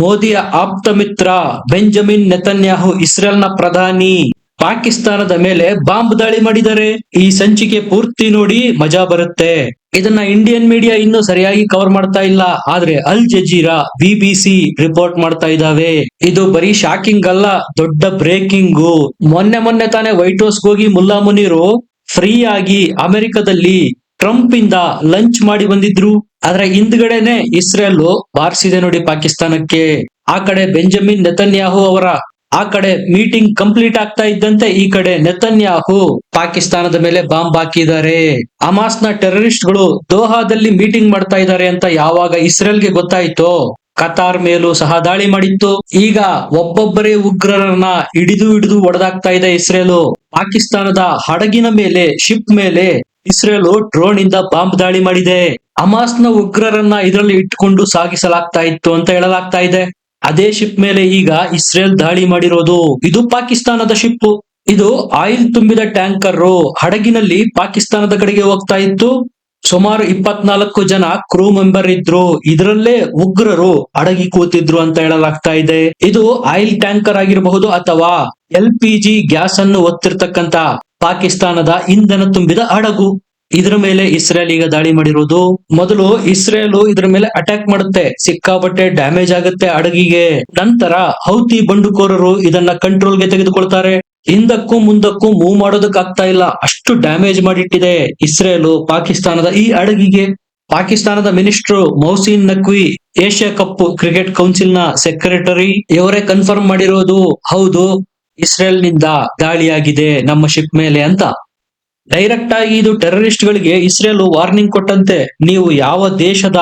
ಮೋದಿಯ ಆಪ್ತ ಮಿತ್ರ Benjamin Netanyahu ಇಸ್ರೇಲ್ನ ಪ್ರಧಾನಿ. ಪಾಕಿಸ್ತಾನದ ಮೇಲೆ ಬಾಂಬ್ ದಾಳಿ ಮಾಡಿದರೆ ಈ ಸಂಚಿಕೆ ಪೂರ್ತಿ ನೋಡಿ ಮಜಾ ಬರುತ್ತೆ. ಇದನ್ನ ಇಂಡಿಯನ್ ಮೀಡಿಯಾ ಇನ್ನೂ ಸರಿಯಾಗಿ ಕವರ್ ಮಾಡ್ತಾ ಇಲ್ಲ. ಆದ್ರೆ ಅಲ್ ಜಜೀರಾ, ಬಿಬಿಸಿ ರಿಪೋರ್ಟ್ ಮಾಡ್ತಾ ಇದಾವೆ ಇದು ಬರೀ ಶಾಕಿಂಗ್ ಅಲ್ಲ, ದೊಡ್ಡ ಬ್ರೇಕಿಂಗು. ಮೊನ್ನೆ ಮೊನ್ನೆ ತಾನೇ ವೈಟ್ ಹೌಸ್ ಹೋಗಿ ಮುಲ್ಲಾ ಮುನೀರು ಫ್ರೀ ಆಗಿ ಅಮೆರಿಕದಲ್ಲಿ ಟ್ರಂಪ್ ಇಂದ ಲಂಚ್ ಮಾಡಿ ಬಂದಿದ್ರು. ಆದ್ರೆ ಹಿಂದ್ಗಡೆನೆ ಇಸ್ರೇಲ್ ಬಾರಿಸಿದೆ ನೋಡಿ ಪಾಕಿಸ್ತಾನಕ್ಕೆ. ಆ ಕಡೆ ಬೆಂಜಮಿನ್ ನೆತನ್ಯಾಹು ಅವರ ಆ ಕಡೆ ಮೀಟಿಂಗ್ ಕಂಪ್ಲೀಟ್ ಆಗ್ತಾ ಇದ್ದಂತೆ ಈ ಕಡೆ ನೆತನ್ಯಾಹು ಪಾಕಿಸ್ತಾನದ ಮೇಲೆ ಬಾಂಬ್ ಹಾಕಿದ್ದಾರೆ. ಅಮಾಸ್ನ ಟೆರರಿಸ್ಟ್ಗಳು ದೋಹಾದಲ್ಲಿ ಮೀಟಿಂಗ್ ಮಾಡ್ತಾ ಇದ್ದಾರೆ ಅಂತ ಯಾವಾಗ ಇಸ್ರೇಲ್ಗೆ ಗೊತ್ತಾಯ್ತೋ. ಕತಾರ್ ಮೇಲೂ ಸಹ ದಾಳಿ ಮಾಡಿತ್ತು. ಈಗ ಒಬ್ಬೊಬ್ಬರೇ ಉಗ್ರರನ್ನ ಹಿಡಿದು ಹಿಡಿದು ಒಡೆದಾಗ್ತಾ ಇದೆ ಇಸ್ರೇಲು. ಪಾಕಿಸ್ತಾನದ ಹಡಗಿನ ಮೇಲೆ, ಶಿಪ್ ಮೇಲೆ ಇಸ್ರೇಲು ಡ್ರೋನ್ ಇಂದ ಬಾಂಬ್ ದಾಳಿ ಮಾಡಿದೆ. ಅಮಾಸ್ನ ಉಗ್ರರನ್ನ ಇದರಲ್ಲಿ ಇಟ್ಟುಕೊಂಡು ಸಾಗಿಸಲಾಗ್ತಾ ಇತ್ತು ಅಂತ ಹೇಳಲಾಗ್ತಾ ಇದೆ. ಅದೇ ಶಿಪ್ ಮೇಲೆ ಈಗ ಇಸ್ರೇಲ್ ದಾಳಿ ಮಾಡಿರೋದು. ಇದು ಪಾಕಿಸ್ತಾನದ ಶಿಪ್ ಇದು ಆಯಿಲ್ ತುಂಬಿದ ಟ್ಯಾಂಕರ್. ಹಡಗಿನಲ್ಲಿ ಪಾಕಿಸ್ತಾನದ ಕಡೆಗೆ ಹೋಗ್ತಾ ಇತ್ತು. ಸುಮಾರು ಇಪ್ಪತ್ನಾಲ್ಕು ಜನ ಕ್ರೂ ಮೆಂಬರ್ ಇದ್ರು. ಇದರಲ್ಲೇ ಉಗ್ರರು ಅಡಗಿ ಕೂತಿದ್ರು ಅಂತ ಹೇಳಲಾಗ್ತಾ ಇದೆ. ಇದು ಆಯಿಲ್ ಟ್ಯಾಂಕರ್ ಆಗಿರಬಹುದು ಅಥವಾ ಎಲ್ ಪಿ ಜಿ ಗ್ಯಾಸ್ ಅನ್ನು ಒತ್ತಿರ್ತಕ್ಕಂತ ಪಾಕಿಸ್ತಾನದ ಇಂಧನ ತುಂಬಿದ ಹಡಗು. ಇದ್ರ ಮೇಲೆ ಇಸ್ರೇಲ್ ಈಗ ದಾಳಿ ಮಾಡಿರೋದು. ಮೊದಲು ಇಸ್ರೇಲ್ ಇದ್ರ ಮೇಲೆ ಅಟ್ಯಾಕ್ ಮಾಡುತ್ತೆ. ಸಿಕ್ಕಾಪಟ್ಟೆ ಡ್ಯಾಮೇಜ್ ಆಗುತ್ತೆ ಹಡಗಿಗೆ. ನಂತರ ಹೌತಿ ಬಂಡುಕೋರರು ಇದನ್ನ ಕಂಟ್ರೋಲ್ಗೆ ತೆಗೆದುಕೊಳ್ತಾರೆ. ಹಿಂದಕ್ಕೂ ಮುಂದಕ್ಕೂ ಮೂವ್ ಮಾಡೋದಕ್ಕೆ ಆಗ್ತಾ ಇಲ್ಲ. ಅಷ್ಟು ಡ್ಯಾಮೇಜ್ ಮಾಡಿಟ್ಟಿದೆ ಇಸ್ರೇಲ್ ಪಾಕಿಸ್ತಾನದ ಈ ಹಡಗಿಗೆ. ಪಾಕಿಸ್ತಾನದ minister Mohsin Naqvi Asia Cup cricket ಕೌನ್ಸಿಲ್ನ secretary ಇವರೇ ಕನ್ಫರ್ಮ್ ಮಾಡಿರೋದು. ಹೌದು ಇಸ್ರೇಲ್ನಿಂದ ದಾಳಿಯಾಗಿದೆ ನಮ್ಮ ಶಿಪ್ ಮೇಲೆ ಅಂತ. ಡೈರೆಕ್ಟ್ ಆಗಿ ಇದು ಟೆರರಿಸ್ಟ್ ಗಳಿಗೆ ಇಸ್ರೇಲ್ ವಾರ್ನಿಂಗ್ ಕೊಟ್ಟಂತೆ ನೀವು ಯಾವ ದೇಶದ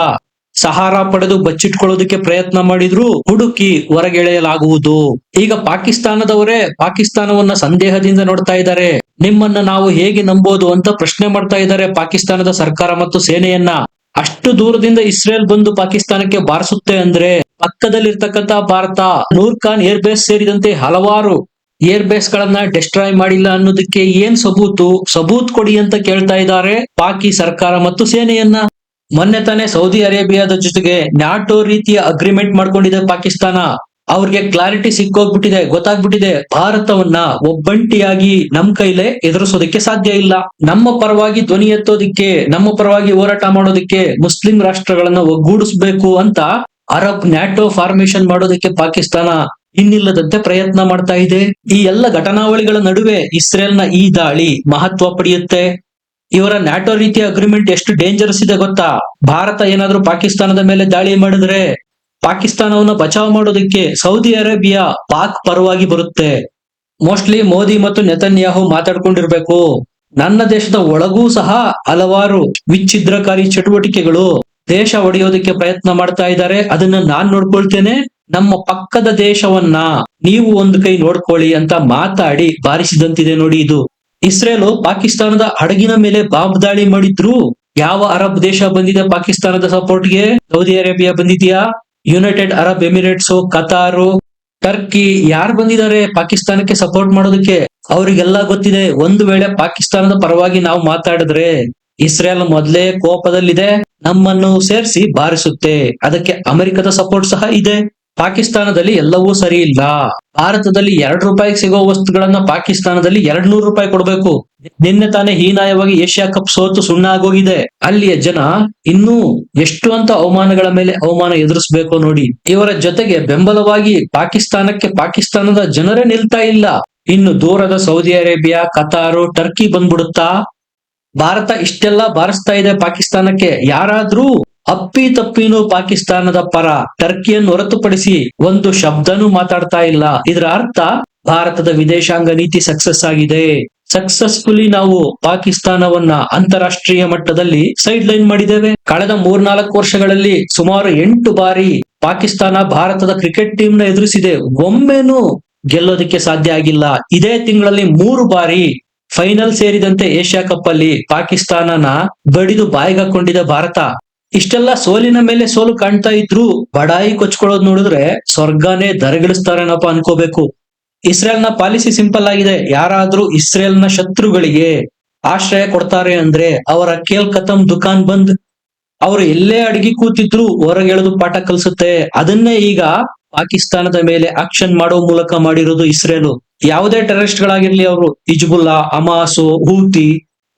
ಸಹಾರ ಪಡೆದು ಬಚ್ಚಿಟ್ಕೊಳ್ಳೋದಕ್ಕೆ ಪ್ರಯತ್ನ ಮಾಡಿದ್ರು ಹುಡುಕಿ ಹೊರಗೆಳೆಯಲಾಗುವುದು. ಈಗ ಪಾಕಿಸ್ತಾನದವರೇ ಪಾಕಿಸ್ತಾನವನ್ನ ಸಂದೇಹದಿಂದ ನೋಡ್ತಾ ಇದ್ದಾರೆ. ನಿಮ್ಮನ್ನ ನಾವು ಹೇಗೆ ನಂಬೋದು ಅಂತ ಪ್ರಶ್ನೆ ಮಾಡ್ತಾ ಇದ್ದಾರೆ ಪಾಕಿಸ್ತಾನದ ಸರ್ಕಾರ ಮತ್ತು ಸೇನೆಯನ್ನ. ಅಷ್ಟು ದೂರದಿಂದ ಇಸ್ರೇಲ್ ಬಂದು ಪಾಕಿಸ್ತಾನಕ್ಕೆ ಬಾರಿಸುತ್ತೆ ಅಂದ್ರೆ ಪಕ್ಕದಲ್ಲಿರ್ತಕ್ಕಂತ ಭಾರತ ನೂರ್ ಖಾನ್ ಏರ್ ಬೇಸ್ ಸೇರಿದಂತೆ ಹಲವಾರು ಏರ್ ಬೇಸ್ ಗಳನ್ನ ಡೆಸ್ಟ್ರಾಯ್ ಮಾಡಿಲ್ಲ ಅನ್ನೋದಕ್ಕೆ ಏನ್ ಸಬೂತು? ಸಬೂತ್ ಕೊಡಿ ಅಂತ ಕೇಳ್ತಾ ಇದ್ದಾರೆ ಪಾಕಿ ಸರ್ಕಾರ ಮತ್ತು ಸೇನೆಯನ್ನ. ಮೊನ್ನೆ ತಾನೇ ಸೌದಿ ಅರೇಬಿಯಾದ ಜೊತೆಗೆ ನ್ಯಾಟೋ ರೀತಿಯ ಅಗ್ರಿಮೆಂಟ್ ಮಾಡ್ಕೊಂಡಿದೆ ಪಾಕಿಸ್ತಾನ. ಅವ್ರಿಗೆ ಕ್ಲಾರಿಟಿ ಸಿಕ್ಕೋಗ್ಬಿಟ್ಟಿದೆ, ಗೊತ್ತಾಗ್ಬಿಟ್ಟಿದೆ. ಭಾರತವನ್ನ ಒಬ್ಬಂಟಿಯಾಗಿ ನಮ್ ಕೈಲೇ ಎದುರಿಸೋದಕ್ಕೆ ಸಾಧ್ಯ ಇಲ್ಲ. ನಮ್ಮ ಪರವಾಗಿ ಧ್ವನಿ ಎತ್ತೋದಿಕ್ಕೆ, ನಮ್ಮ ಪರವಾಗಿ ಹೋರಾಟ ಮಾಡೋದಕ್ಕೆ ಮುಸ್ಲಿಂ ರಾಷ್ಟ್ರಗಳನ್ನ ಒಗ್ಗೂಡಿಸ್ಬೇಕು ಅಂತ ಅರಬ್ ನ್ಯಾಟೋ ಫಾರ್ಮೇಶನ್ ಮಾಡೋದಕ್ಕೆ ಪಾಕಿಸ್ತಾನ ಇನ್ನಿಲ್ಲದಂತೆ ಪ್ರಯತ್ನ ಮಾಡ್ತಾ ಇದೆ. ಈ ಎಲ್ಲ ಘಟನಾವಳಿಗಳ ನಡುವೆ ಇಸ್ರೇಲ್ನ ಈ ದಾಳಿ ಮಹತ್ವ ಪಡೆಯುತ್ತೆ. ಇವರ ನ್ಯಾಟೋ ರೀತಿಯ ಅಗ್ರಿಮೆಂಟ್ ಎಷ್ಟು ಡೇಂಜರಸ್ ಇದೆ ಗೊತ್ತಾ? ಭಾರತ ಏನಾದ್ರೂ ಪಾಕಿಸ್ತಾನದ ಮೇಲೆ ದಾಳಿ ಮಾಡಿದ್ರೆ ಪಾಕಿಸ್ತಾನವನ್ನ ಬಚಾವ್ ಮಾಡೋದಕ್ಕೆ ಸೌದಿ ಅರೇಬಿಯಾ ಪಾಕ್ ಪರವಾಗಿ ಬರುತ್ತೆ. ಮೋಸ್ಟ್ಲಿ ಮೋದಿ ಮತ್ತು ನೆತನ್ಯಾಹು ಮಾತಾಡ್ಕೊಂಡಿರ್ಬೇಕು. ನನ್ನ ದೇಶದ ಒಳಗೂ ಸಹ ಹಲವಾರು ವಿಚ್ಛಿದ್ರಕಾರಿ ಚಟುವಟಿಕೆಗಳು ದೇಶ ಒಡೆಯೋದಕ್ಕೆ ಪ್ರಯತ್ನ ಮಾಡ್ತಾ ಇದ್ದಾರೆ. ಅದನ್ನ ನಾನ್ ನೋಡ್ಕೊಳ್ತೇನೆ. ನಮ್ಮ ಪಕ್ಕದ ದೇಶವನ್ನ ನೀವು ಒಂದು ಕೈ ನೋಡ್ಕೊಳ್ಳಿ ಅಂತ ಮಾತಾಡಿ ಬಾರಿಸಿದಂತಿದೆ ನೋಡಿ ಇದು. ಇಸ್ರೇಲ್ ಪಾಕಿಸ್ತಾನದ ಹಡಗಿನ ಮೇಲೆ ಬಾಂಬ್ ದಾಳಿ ಮಾಡಿದ್ರು. ಯಾವ ಅರಬ್ ದೇಶ ಬಂದಿದೆ ಪಾಕಿಸ್ತಾನದ ಸಪೋರ್ಟ್ಗೆ? ಸೌದಿ ಅರೇಬಿಯಾ ಬಂದಿದ್ಯಾ? United Arab Emirates, Qatar, Turkey ಯಾರು ಬಂದಿದ್ದಾರೆ ಪಾಕಿಸ್ತಾನಕ್ಕೆ ಸಪೋರ್ಟ್ ಮಾಡೋದಕ್ಕೆ? ಅವರಿಗೆಲ್ಲ ಗೊತ್ತಿದೆ. ಒಂದು ವೇಳೆ ಪಾಕಿಸ್ತಾನದ ಪರವಾಗಿ ನಾವು ಮಾತಾಡಿದ್ರೆ ಇಸ್ರೇಲ್ ಮೊದಲೇ ಕೋಪದಲ್ಲಿದೆ. ನಮ್ಮನ್ನು ಸೇರಿಸಿ ಬಾರಿಸುತ್ತೆ. ಅದಕ್ಕೆ ಅಮೆರಿಕದ ಸಪೋರ್ಟ್ ಸಹ ಇದೆ. ಪಾಕಿಸ್ತಾನದಲ್ಲಿ ಎಲ್ಲವೂ ಸರಿ ಇಲ್ಲ. ಭಾರತದಲ್ಲಿ ಎರಡು ರೂಪಾಯಿಗೆ ಸಿಗೋ ವಸ್ತುಗಳನ್ನ ಪಾಕಿಸ್ತಾನದಲ್ಲಿ ಎರಡ್ ನೂರು ರೂಪಾಯಿ ಕೊಡ್ಬೇಕು. ನಿನ್ನೆ ತಾನೇ ಹೀನಾಯವಾಗಿ ಏಷ್ಯಾ ಕಪ್ ಸೋತು ಸುಣ್ಣ ಆಗೋಗಿದೆ ಅಲ್ಲಿಯ ಜನ ಇನ್ನೂ ಎಷ್ಟು ಅಂತ ಅವಮಾನಗಳ ಮೇಲೆ ಅವಮಾನ ಎದುರಿಸಬೇಕು ನೋಡಿ. ಇವರ ಜೊತೆಗೆ ಬೆಂಬಲವಾಗಿ ಪಾಕಿಸ್ತಾನಕ್ಕೆ ಪಾಕಿಸ್ತಾನದ ಜನರೇ ನಿಲ್ತಾ ಇಲ್ಲ. ಇನ್ನು ದೂರದ ಸೌದಿ ಅರೇಬಿಯಾ, ಕತಾರು, ಟರ್ಕಿ ಬಂದ್ಬಿಡುತ್ತಾ? ಭಾರತ ಇಷ್ಟೆಲ್ಲ ಬಾರಿಸ್ತಾ ಇದೆ ಪಾಕಿಸ್ತಾನಕ್ಕೆ. ಯಾರಾದ್ರೂ ಅಪ್ಪಿ ತಪ್ಪಿನೂ ಪಾಕಿಸ್ತಾನದ ಪರ ಟರ್ಕಿಯನ್ನು ಹೊರತುಪಡಿಸಿ ಒಂದು ಶಬ್ದನೂ ಮಾತಾಡ್ತಾ ಇಲ್ಲ. ಇದರ ಅರ್ಥ ಭಾರತದ ವಿದೇಶಾಂಗ ನೀತಿ ಸಕ್ಸಸ್ ಆಗಿದೆ. ಸಕ್ಸಸ್ಫುಲಿ ನಾವು ಪಾಕಿಸ್ತಾನವನ್ನ ಅಂತಾರಾಷ್ಟ್ರೀಯ ಮಟ್ಟದಲ್ಲಿ ಸೈಡ್ ಲೈನ್ ಮಾಡಿದ್ದೇವೆ. ಕಳೆದ ಮೂರ್ನಾಲ್ಕು ವರ್ಷಗಳಲ್ಲಿ ಸುಮಾರು ಎಂಟು ಬಾರಿ ಪಾಕಿಸ್ತಾನ ಭಾರತದ ಕ್ರಿಕೆಟ್ ಟೀಮ್ನ ಎದುರಿಸಿದೆ. ಒಮ್ಮೆನೂ ಗೆಲ್ಲೋದಕ್ಕೆ ಸಾಧ್ಯ ಆಗಿಲ್ಲ. ಇದೇ ತಿಂಗಳಲ್ಲಿ ಮೂರು ಬಾರಿ ಫೈನಲ್ ಸೇರಿದಂತೆ ಏಷ್ಯಾ ಕಪ್ ಅಲ್ಲಿ ಪಾಕಿಸ್ತಾನನ ಬಡಿದು ಬಾಯಿಗಾಕೊಂಡಿದೆ ಭಾರತ ಇಷ್ಟೆಲ್ಲ ಸೋಲಿನ ಮೇಲೆ ಸೋಲು ಕಾಣ್ತಾ ಇದ್ರು ಬಡಾಯಿ ಕೊಚ್ಕೊಳ್ಳೋದು ನೋಡಿದ್ರೆ ಸ್ವರ್ಗನೇ ದರಗಿಳಿಸ್ತಾರೇನಪ್ಪ ಅನ್ಕೋಬೇಕು. ಇಸ್ರೇಲ್ನ ಪಾಲಿಸಿ ಸಿಂಪಲ್ ಆಗಿದೆ. ಯಾರಾದ್ರೂ ಇಸ್ರೇಲ್ನ ಶತ್ರುಗಳಿಗೆ ಆಶ್ರಯ ಕೊಡ್ತಾರೆ ಅಂದ್ರೆ ಅವರ ಕೇಲ್ ಕತಂ ದುಕಾನ್ ಬಂದ್. ಅವರು ಎಲ್ಲೇ ಅಡಗಿ ಕೂತಿದ್ರು ಹೊರಗೆಳೆದು ಪಾಠ ಕಲಿಸುತ್ತೆ. ಅದನ್ನೇ ಈಗ ಪಾಕಿಸ್ತಾನದ ಮೇಲೆ ಆಕ್ಷನ್ ಮಾಡೋ ಮೂಲಕ ಮಾಡಿರೋದು ಇಸ್ರೇಲು. ಯಾವುದೇ ಟೆರರಿಸ್ಟ್ ಗಳಾಗಿರ್ಲಿ ಅವರು. ಇಜ್ಬುಲ್ಲಾ ಅಮಾಸು ಹೂತಿ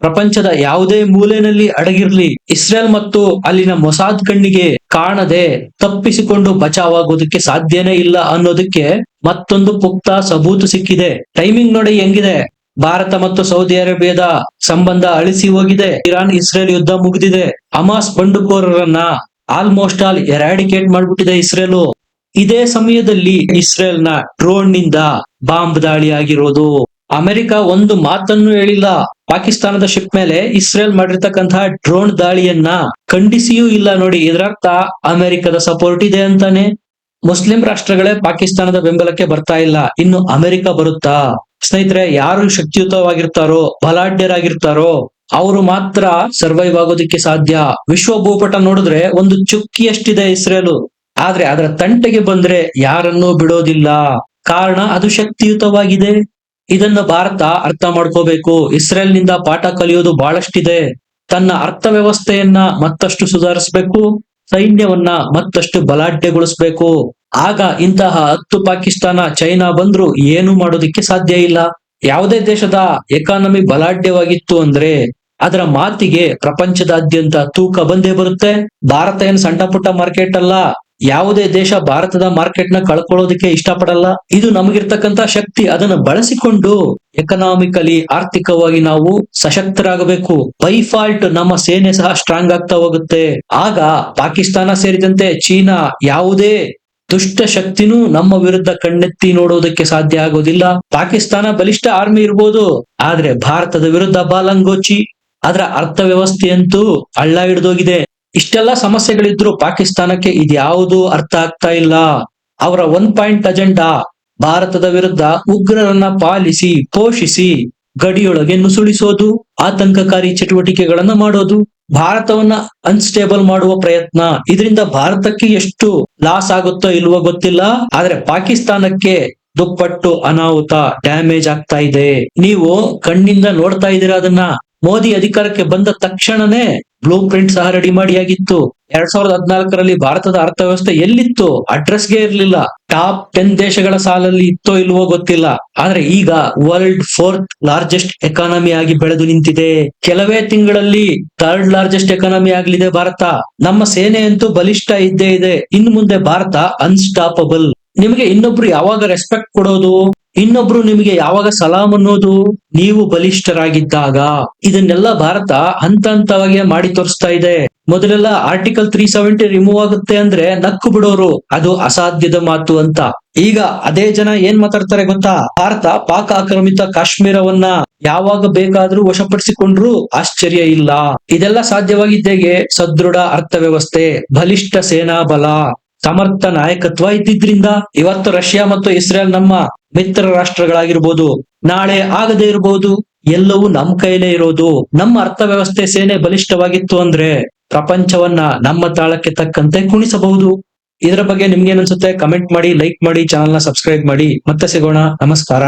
ಪ್ರಪಂಚದ ಯಾವುದೇ ಮೂಲೆಯಲ್ಲಿ ಅಡಗಿರ್ಲಿ, ಇಸ್ರೇಲ್ ಮತ್ತು ಅಲ್ಲಿನ ಮೊಸಾದ್ ಕಣ್ಣಿಗೆ ಕಾಣದೆ ತಪ್ಪಿಸಿಕೊಂಡು ಬಚಾವಾಗೋದಕ್ಕೆ ಸಾಧ್ಯನೇ ಇಲ್ಲ ಅನ್ನೋದಕ್ಕೆ ಮತ್ತೊಂದು ಪುಕ್ತ ಸಬೂತು ಸಿಕ್ಕಿದೆ. ಟೈಮಿಂಗ್ ನೋಡಿ ಹೆಂಗಿದೆ? ಭಾರತ ಮತ್ತು ಸೌದಿ ಅರೇಬಿಯಾದ ಸಂಬಂಧ ಅಳಿಸಿ ಹೋಗಿದೆ. ಇರಾನ್, ಇಸ್ರೇಲ್ ಯುದ್ಧ ಮುಗಿದಿದೆ. ಅಮಾಸ್ ಬಂಡುಕೋರರನ್ನ ಆಲ್ಮೋಸ್ಟ್ ಆಲ್ ಎರಾಡಿಕೇಟ್ ಮಾಡ್ಬಿಟ್ಟಿದೆ ಇಸ್ರೇಲು. ಇದೇ ಸಮಯದಲ್ಲಿ ಇಸ್ರೇಲ್ನ ಡ್ರೋನ್ನಿಂದ ಬಾಂಬ್ ದಾಳಿ ಆಗಿರೋದು ಅಮೆರಿಕ ಒಂದು ಮಾತನ್ನು ಹೇಳಿಲ್ಲ. ಪಾಕಿಸ್ತಾನದ ಶಿಪ್ ಮೇಲೆ ಇಸ್ರೇಲ್ ಮಾಡಿರ್ತಕ್ಕಂತಹ ಡ್ರೋನ್ ದಾಳಿಯನ್ನ ಖಂಡಿಸಿಯೂ ಇಲ್ಲ ನೋಡಿ. ಇದರರ್ಥ ಅಮೆರಿಕದ ಸಪೋರ್ಟ್ ಇದೆ ಅಂತಾನೆ. ಮುಸ್ಲಿಂ ರಾಷ್ಟ್ರಗಳೇ ಪಾಕಿಸ್ತಾನದ ಬೆಂಬಲಕ್ಕೆ ಬರ್ತಾ ಇಲ್ಲ. ಇನ್ನು ಅಮೆರಿಕ ಬರುತ್ತಾ? ಸ್ನೇಹಿತರೆ, ಯಾರು ಶಕ್ತಿಯುತವಾಗಿರ್ತಾರೋ, ಬಲಾಢ್ಯರಾಗಿರ್ತಾರೋ, ಅವರು ಮಾತ್ರ ಸರ್ವೈವ್ ಆಗೋದಕ್ಕೆ ಸಾಧ್ಯ. ವಿಶ್ವ ಭೂಪಟ ನೋಡಿದ್ರೆ ಒಂದು ಚುಕ್ಕಿಯಷ್ಟಿದೆ ಇಸ್ರೇಲು. ಆದ್ರೆ ಅದರ ತಂಟೆಗೆ ಬಂದ್ರೆ ಯಾರನ್ನೂ ಬಿಡೋದಿಲ್ಲ. ಕಾರಣ ಅದು ಶಕ್ತಿಯುತವಾಗಿದೆ. ಇದನ್ನ ಭಾರತ ಅರ್ಥ ಮಾಡ್ಕೋಬೇಕು. ಇಸ್ರೇಲ್ನಿಂದ ಪಾಠ ಕಲಿಯೋದು ಬಹಳಷ್ಟಿದೆ ತನ್ನ ಅರ್ಥ ವ್ಯವಸ್ಥೆಯನ್ನ ಮತ್ತಷ್ಟು ಸುಧಾರಿಸಬೇಕು. ಸೈನ್ಯವನ್ನ ಮತ್ತಷ್ಟು ಬಲಾಢ್ಯಗೊಳಿಸಬೇಕು. ಆಗ ಇಂತಹ ಹತ್ತು ಪಾಕಿಸ್ತಾನ, ಚೈನಾ ಬಂದ್ರು ಏನು ಮಾಡೋದಿಕ್ಕೆ ಸಾಧ್ಯ ಇಲ್ಲ. ಯಾವುದೇ ದೇಶದ ಎಕಾನಮಿ ಬಲಾಢ್ಯವಾಗಿತ್ತು ಅಂದ್ರೆ ಅದರ ಮಾತಿಗೆ ಪ್ರಪಂಚದಾದ್ಯಂತ ತೂಕ ಬಂದೇ ಬರುತ್ತೆ. ಭಾರತ ಏನು ಸಣ್ಣ ಪುಟ್ಟ ಮಾರ್ಕೆಟ್ ಅಲ್ಲ. ಯಾವುದೇ ದೇಶ ಭಾರತದ ಮಾರ್ಕೆಟ್ನ ಕಳ್ಕೊಳ್ಳೋದಕ್ಕೆ ಇಷ್ಟಪಡಲ್ಲ. ಇದು ನಮಗಿರ್ತಕ್ಕಂತ ಶಕ್ತಿ. ಅದನ್ನು ಬಳಸಿಕೊಂಡು ಎಕನಾಮಿಕಲಿ ಆರ್ಥಿಕವಾಗಿ ನಾವು ಸಶಕ್ತರಾಗಬೇಕು. ಬೈಫಾಲ್ಟ್ ನಮ್ಮ ಸೇನೆ ಸಹ ಸ್ಟ್ರಾಂಗ್ ಆಗ್ತಾ ಹೋಗುತ್ತೆ. ಆಗ ಪಾಕಿಸ್ತಾನ ಸೇರಿದಂತೆ ಚೀನಾ ಯಾವುದೇ ದುಷ್ಟ ಶಕ್ತಿನೂ ನಮ್ಮ ವಿರುದ್ಧ ಕಣ್ಣೆತ್ತಿ ನೋಡೋದಕ್ಕೆ ಸಾಧ್ಯ ಆಗೋದಿಲ್ಲ. ಪಾಕಿಸ್ತಾನ ಬಲಿಷ್ಠ ಆರ್ಮಿ ಇರ್ಬೋದು. ಆದ್ರೆ ಭಾರತದ ವಿರುದ್ಧ ಬಾಲಂಗೋಚಿ. ಅದರ ಅರ್ಥವ್ಯವಸ್ಥೆಯಂತೂ ಹಳ್ಳ ಹಿಡಿದೋಗಿದೆ. ಇಷ್ಟೆಲ್ಲ ಸಮಸ್ಯೆಗಳಿದ್ರು ಪಾಕಿಸ್ತಾನಕ್ಕೆ ಇದ್ಯಾವುದು ಅರ್ಥ ಆಗ್ತಾ ಇಲ್ಲ. ಅವರ ಒನ್ ಪಾಯಿಂಟ್ ಅಜೆಂಡಾ ಭಾರತದ ವಿರುದ್ಧ ಉಗ್ರರನ್ನ ಪಾಲಿಸಿ, ಪೋಷಿಸಿ, ಗಡಿಯೊಳಗೆ ನುಸುಳಿಸೋದು, ಆತಂಕಕಾರಿ ಚಟುವಟಿಕೆಗಳನ್ನ ಮಾಡೋದು, ಭಾರತವನ್ನ ಅನ್ಸ್ಟೇಬಲ್ ಮಾಡುವ ಪ್ರಯತ್ನ. ಇದರಿಂದ ಭಾರತಕ್ಕೆ ಎಷ್ಟು ಲಾಸ್ ಆಗುತ್ತೋ ಇಲ್ವೋ ಗೊತ್ತಿಲ್ಲ. ಆದ್ರೆ ಪಾಕಿಸ್ತಾನಕ್ಕೆ ದುಪ್ಪಟ್ಟು ಅನಾಹುತ ಡ್ಯಾಮೇಜ್ ಆಗ್ತಾ ಇದೆ. ನೀವು ಕಣ್ಣಿಂದ ನೋಡ್ತಾ ಇದ್ದೀರಾ ಅದನ್ನ? ಮೋದಿ ಅಧಿಕಾರಕ್ಕೆ ಬಂದ ತಕ್ಷಣನೇ ಬ್ಲೂ ಪ್ರಿಂಟ್ ಸಹ ರೆಡಿ ಮಾಡಿಯಾಗಿತ್ತು. ಎರಡ್ ಸಾವಿರದ ಹದಿನಾಲ್ಕರಲ್ಲಿ ಭಾರತದ ಅರ್ಥವ್ಯವಸ್ಥೆ ಎಲ್ಲಿತ್ತು? ಅಡ್ರೆಸ್ಗೆ ಇರಲಿಲ್ಲ. ಟಾಪ್ ಟೆನ್ ದೇಶಗಳ ಸಾಲಲ್ಲಿ ಇತ್ತೋ ಇಲ್ವೋ ಗೊತ್ತಿಲ್ಲ. ಆದ್ರೆ ಈಗ ವರ್ಲ್ಡ್ ಫೋರ್ತ್ ಲಾರ್ಜೆಸ್ಟ್ ಎಕಾನಮಿ ಆಗಿ ಬೆಳೆದು ನಿಂತಿದೆ. ಕೆಲವೇ ತಿಂಗಳಲ್ಲಿ ಥರ್ಡ್ ಲಾರ್ಜೆಸ್ಟ್ ಎಕಾನಮಿ ಆಗಲಿದೆ ಭಾರತ. ನಮ್ಮ ಸೇನೆಯಂತೂ ಬಲಿಷ್ಠ ಇದ್ದೇ ಇದೆ. ಇನ್ನು ಮುಂದೆ ಭಾರತ ಅನ್ಸ್ಟಾಪಬಲ್ ನಿಮಗೆ ಇನ್ನೊಬ್ರು ಯಾವಾಗ ರೆಸ್ಪೆಕ್ಟ್ ಕೊಡೋದು, ಇನ್ನೊಬ್ರು ನಿಮಗೆ ಯಾವಾಗ ಸಲಾಂ ಅನ್ನೋದು ನೀವು ಬಲಿಷ್ಠರಾಗಿದ್ದಾಗ ಇದನ್ನೆಲ್ಲ ಭಾರತ ಹಂತ ಹಂತವಾಗಿ ಮಾಡಿ ತೋರಿಸ್ತಾ ಇದೆ. ಮೊದಲೆಲ್ಲ ಆರ್ಟಿಕಲ್ ತ್ರೀ ಸೆವೆಂಟಿ ರಿಮೂವ್ ಆಗುತ್ತೆ ಅಂದ್ರೆ ನಕ್ಕು ಬಿಡೋರು, ಅದು ಅಸಾಧ್ಯದ ಮಾತು ಅಂತ. ಈಗ ಅದೇ ಜನ ಏನ್ ಮಾತಾಡ್ತಾರೆ ಗೊತ್ತಾ? ಭಾರತ ಪಾಕ್ ಆಕ್ರಮಿತ ಕಾಶ್ಮೀರವನ್ನ ಯಾವಾಗ ಬೇಕಾದ್ರೂ ವಶಪಡಿಸಿಕೊಂಡ್ರು ಆಶ್ಚರ್ಯ ಇಲ್ಲ. ಇದೆಲ್ಲ ಸಾಧ್ಯವಾಗಿದ್ದೇಗೆ ಸದೃಢ ಅರ್ಥವ್ಯವಸ್ಥೆ, ಬಲಿಷ್ಠ ಸೇನಾ ಬಲ. ಸಮರ್ಥ ನಾಯಕತ್ವ ಇದ್ದಿದ್ರಿಂದ ಇವತ್ತು ರಷ್ಯಾ ಮತ್ತು ಇಸ್ರೇಲ್ ನಮ್ಮ ಮಿತ್ರ ರಾಷ್ಟ್ರಗಳಾಗಿರ್ಬೋದು, ನಾಳೆ ಆಗದೇ ಇರಬಹುದು ಎಲ್ಲವೂ ನಮ್ಮ ಕೈಲೇ ಇರೋದು. ನಮ್ಮ ಅರ್ಥವ್ಯವಸ್ಥೆ ಸೇನೆ ಬಲಿಷ್ಠವಾಗಿತ್ತು ಅಂದ್ರೆ ಪ್ರಪಂಚವನ್ನ ನಮ್ಮ ತಾಳಕ್ಕೆ ತಕ್ಕಂತೆ ಕುಣಿಸಬಹುದು. ಇದರ ಬಗ್ಗೆ ನಿಮ್ಗೆ ಅನ್ಸುತ್ತೆ? ಕಮೆಂಟ್ ಮಾಡಿ, ಲೈಕ್ ಮಾಡಿ ಚಾನಲ್ನ ಸಬ್ಸ್ಕ್ರೈಬ್ ಮಾಡಿ. ಮತ್ತೆ ಸಿಗೋಣ. ನಮಸ್ಕಾರ.